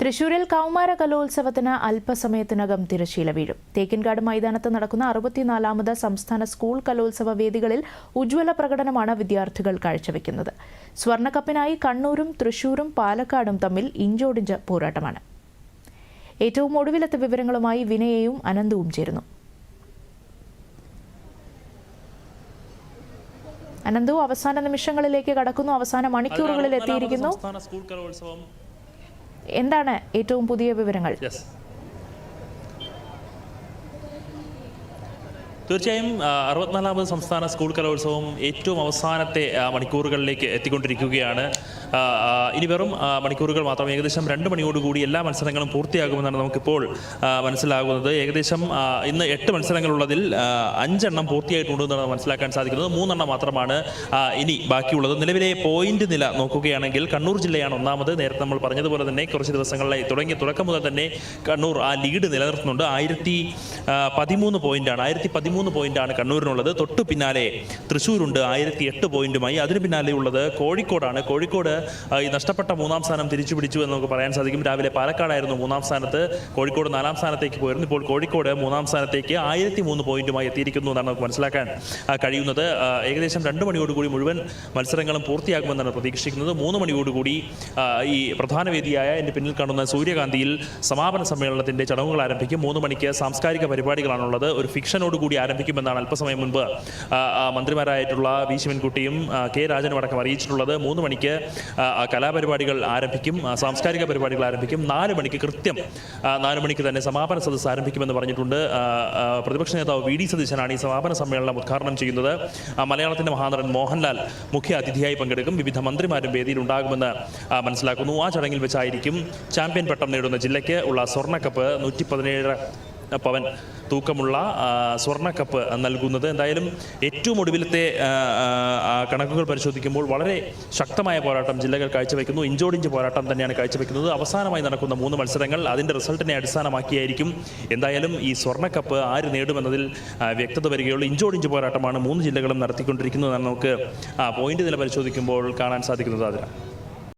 തൃശൂരിൽ കൗമാര കലോത്സവത്തിന് അല്പസമയത്തിനകം തിരശീല വീഴും. തേക്കിൻകാട് മൈതാനത്ത് നടക്കുന്ന അറുപത്തിനാലാമത് സംസ്ഥാന സ്കൂൾ കലോത്സവ വേദികളിൽ ഉജ്ജ്വല പ്രകടനമാണ് വിദ്യാർത്ഥികൾ കാഴ്ചവെക്കുന്നത്. സ്വർണക്കപ്പിനായി കണ്ണൂരും തൃശൂരും പാലക്കാടും തമ്മിൽ ഇഞ്ചോടിഞ്ച് പോരാട്ടമാണ്. ഏറ്റവും ഒടുവിലത്തെ വിവരങ്ങളുമായി വിനയയും അനന്തവും ചേരുന്നു. അനന്തു അവസാന നിമിഷങ്ങളിലേക്ക് കടക്കുന്നു. അവസാന മണിക്കൂറുകളിൽ എത്തിയിരിക്കുന്നു. സ്കൂൾ കലോത്സവം എന്താണ് ഏറ്റവും പുതിയ വിവരങ്ങൾ? തീർച്ചയായും അറുപത്തിനാലാമത് സംസ്ഥാന സ്കൂൾ കലോത്സവം ഏറ്റവും അവസാനത്തെ മണിക്കൂറുകളിലേക്ക് എത്തിക്കൊണ്ടിരിക്കുകയാണ്. ഇനി വെറും മണിക്കൂറുകൾ മാത്രം. ഏകദേശം രണ്ട് മണിയോടുകൂടി എല്ലാ മത്സരങ്ങളും പൂർത്തിയാകുമെന്നാണ് നമുക്കിപ്പോൾ മനസ്സിലാകുന്നത്. ഏകദേശം ഇന്ന് എട്ട് മത്സരങ്ങളുള്ളതിൽ അഞ്ചെണ്ണം പൂർത്തിയായിട്ടുണ്ടെന്നാണ് മനസ്സിലാക്കാൻ സാധിക്കുന്നത്. മൂന്നെണ്ണം മാത്രമാണ് ഇനി ബാക്കിയുള്ളത്. നിലവിലെ പോയിന്റ് നില നോക്കുകയാണെങ്കിൽ കണ്ണൂർ ജില്ലയാണ് ഒന്നാമത്. നേരത്തെ നമ്മൾ പറഞ്ഞതുപോലെ തന്നെ കുറച്ച് ദിവസങ്ങളിലായി തുടങ്ങിയ തുടക്കം മുതൽ തന്നെ കണ്ണൂർ ആ ലീഡ് നിലനിർത്തുന്നുണ്ട്. ആയിരത്തി പതിമൂന്ന് പോയിന്റാണ്. ആയിരത്തി പതിമൂന്ന് പോയിന്റാണ് കണ്ണൂരിനുള്ളത്. തൊട്ടു പിന്നാലെ തൃശ്ശൂരുണ്ട്. ആയിരത്തി എട്ട് പോയിന്റുമായി. അതിന് പിന്നാലെ ഉള്ളത് കോഴിക്കോടാണ്. കോഴിക്കോട് ഈ നഷ്ടപ്പെട്ട മൂന്നാം സ്ഥാനം തിരിച്ചു പിടിച്ചു എന്ന് നമുക്ക് പറയാൻ സാധിക്കും. രാവിലെ പാലക്കാടായിരുന്നു മൂന്നാം സ്ഥാനത്ത്. കോഴിക്കോട് നാലാം സ്ഥാനത്തേക്ക് പോയിരുന്നു. ഇപ്പോൾ കോഴിക്കോട് മൂന്നാം സ്ഥാനത്തേക്ക് ആയിരത്തി മൂന്ന് പോയിന്റുമായി എത്തിയിരിക്കുന്നു എന്നാണ് നമുക്ക് മനസ്സിലാക്കാൻ കഴിയുന്നത്. ഏകദേശം രണ്ട് മണിയോടുകൂടി മുഴുവൻ മത്സരങ്ങളും പൂർത്തിയാകുമെന്നാണ് പ്രതീക്ഷിക്കുന്നത്. മൂന്ന് മണിയോടുകൂടി ഈ പ്രധാന വേദിയായ എന്റെ പിന്നിൽ കാണുന്ന സൂര്യകാന്തിയിൽ സമാപന സമ്മേളനത്തിന്റെ ചടങ്ങുകൾ ആരംഭിക്കും. മൂന്ന് മണിക്ക് സാംസ്കാരിക പരിപാടികളാണുള്ളത്. ഒരു ഫിക്ഷനോടുകൂടി ആരംഭിക്കുമെന്നാണ് അല്പസമയം മുൻപ് മന്ത്രിമാരായിട്ടുള്ള വി ശിവൻകുട്ടിയും കെ രാജനും അടക്കം അറിയിച്ചിട്ടുള്ളത്. മൂന്ന് മണിക്ക് കലാപരിപാടികൾ ആരംഭിക്കും സാംസ്കാരിക പരിപാടികൾ ആരംഭിക്കും. നാല് മണിക്ക് കൃത്യം നാല് മണിക്ക് തന്നെ സമാപന സദസ്സ് ആരംഭിക്കുമെന്ന് പറഞ്ഞിട്ടുണ്ട്. പ്രതിപക്ഷ നേതാവ് വി ഡി സതീശനാണ് ഈ സമാപന സമ്മേളനം ഉദ്ഘാടനം ചെയ്യുന്നത്. മലയാളത്തിന്റെ മഹാനടൻ മോഹൻലാൽ മുഖ്യ അതിഥിയായി പങ്കെടുക്കും. വിവിധ മന്ത്രിമാരും വേദിയിൽ ഉണ്ടാകുമെന്ന് മനസ്സിലാക്കുന്നു. ആ ചടങ്ങിൽ വെച്ചായിരിക്കും ചാമ്പ്യൻ പട്ടം നേടുന്ന ജില്ലയ്ക്ക് ഉള്ള സ്വർണക്കപ്പ് നൂറ്റി പതിനേഴ് പവൻ തൂക്കമുള്ള സ്വർണക്കപ്പ് നൽകുന്നത്. എന്തായാലും ഏറ്റവും ഒടുവിലത്തെ കണക്കുകൾ പരിശോധിക്കുമ്പോൾ വളരെ ശക്തമായ പോരാട്ടം ജില്ലകൾ കാഴ്ചവെക്കുന്നു. ഇഞ്ചോടിഞ്ച് പോരാട്ടം തന്നെയാണ് കാഴ്ചവെക്കുന്നത്. അവസാനമായി നടക്കുന്ന മൂന്ന് മത്സരങ്ങൾ അതിന്റെ റിസൾട്ടിനെ അടിസ്ഥാനമാക്കിയായിരിക്കും. എന്തായാലും ഈ സ്വർണക്കപ്പ് ആര് നേടുമെന്നതിൽ വ്യക്തത വരികയുള്ളൂ. ഇഞ്ചോടിഞ്ച് പോരാട്ടമാണ് മൂന്ന് ജില്ലകളും നടത്തിക്കൊണ്ടിരിക്കുന്നതെന്ന് നമുക്ക് പോയിന്റ് നില പരിശോധിക്കുമ്പോൾ കാണാൻ സാധിക്കുന്നത് അതിന്